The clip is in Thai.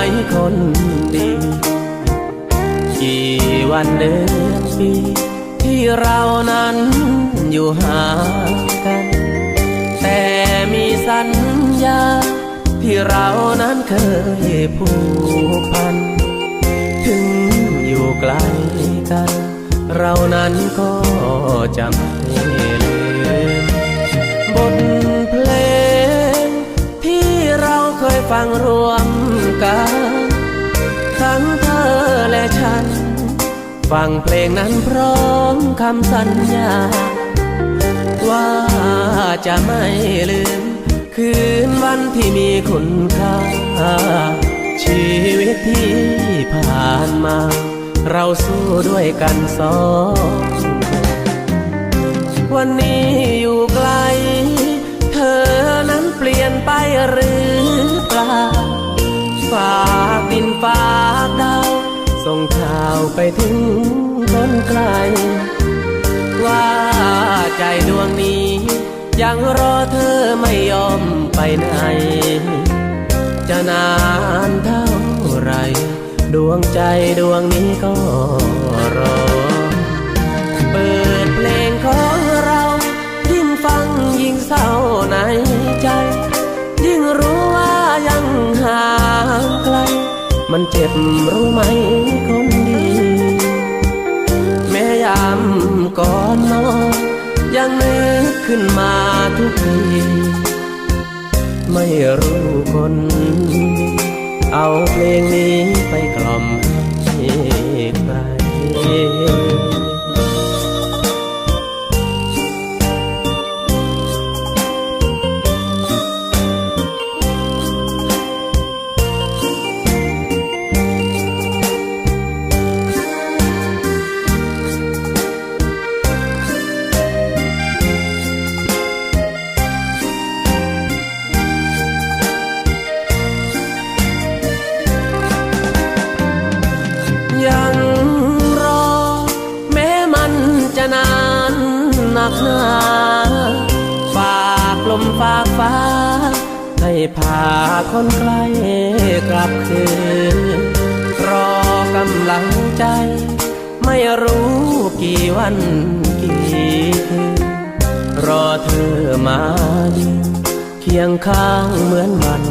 ายคนดี กี่วันเดือนปีที่เรานั้นอยู่หากัน แต่มีสัญญา ที่เรานั้นเคยผูกพัน ถึงอยู่ไกลกัน เรานั้นก็จะไม่ลืมบทเพลง ที่เราเคยฟังรวม กันทั้งเธอและฉัน ฟังเพลงนั้นพร้อมคำสัญญา ว่าจะไม่ลืม คืนวันที่มีคุณค่า ชีวิตที่ผ่านมา เราสู้ด้วยกันสอง ส่งข่าวไปถึงคนไกล ว่าใจดวงนี้ ยังรอเธอไม่ยอมไปไหน จะนานเท่าไร ดวงใจดวงนี้ก็ มันเจ็บรู้ไหมคนดี แม้ยามก่อนนอนยังนึกขึ้นมาทุกทีไม่รู้คน เอาเพลงนี้ไปกล่อม นักหนาฝากลมฝากฟ้า ให้พาคนใกล้กลับคืน รอกำลังใจ ไม่รู้กี่วันกี่คืนรอเธอมายืนเคียงข้างเหมือนวัน